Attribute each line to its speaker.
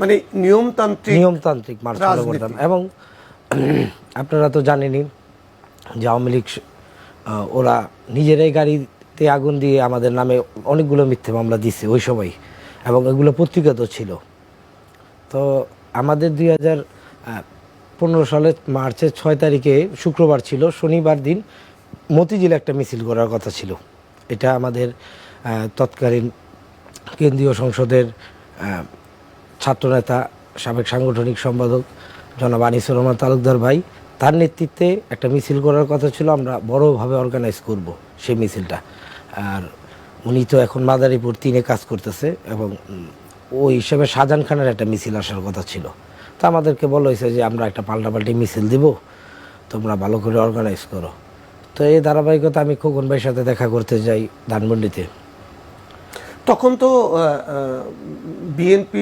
Speaker 1: মানে নিয়মতান্ত্রিক
Speaker 2: নিয়মতান্ত্রিক মার্চ ফলো করতাম। এবং আপনারা তো জানেনই যে আওয়ামী লীগ ওরা নিজেরাই গাড়িতে আগুন দিয়ে আমাদের নামে অনেকগুলো মিথ্যে মামলা দিচ্ছে ওই সময়। এবং এগুলো পত্রিকাতেও ছিল। তো আমাদের দুই হাজার পনেরো সালের মার্চের ছয় তারিখে শুক্রবার ছিল শনিবার দিন মতিঝিলে একটা মিছিল করার কথা ছিল। এটা আমাদের তৎকালীন কেন্দ্রীয় সংসদের ছাত্রনেতা, সাবেক সাংগঠনিক সম্পাদক জনাব আনিসুর রহমান তালুকদার ভাই, তার নেতৃত্বে একটা মিছিল করার কথা ছিল, আমরা বড়োভাবে অর্গানাইজ করব সেই মিছিলটা। আর উনি তো এখন মাদারীপুর তিনে কাজ করতেছে এবং ওই হিসেবে শাহজাহান খানের একটা মিছিল আসার কথা ছিল। তো আমাদেরকে বলা হয়েছে যে, আমরা একটা পাল্টাপাল্টি মিছিল দিব, তোমরা ভালো করে অর্গানাইজ করো। তো এই ধারাবাহিকতা আমি খোকন ভাইয়ের সাথে দেখা করতে যাই ধানমন্ডিতে।
Speaker 1: তখন তো বিএনপি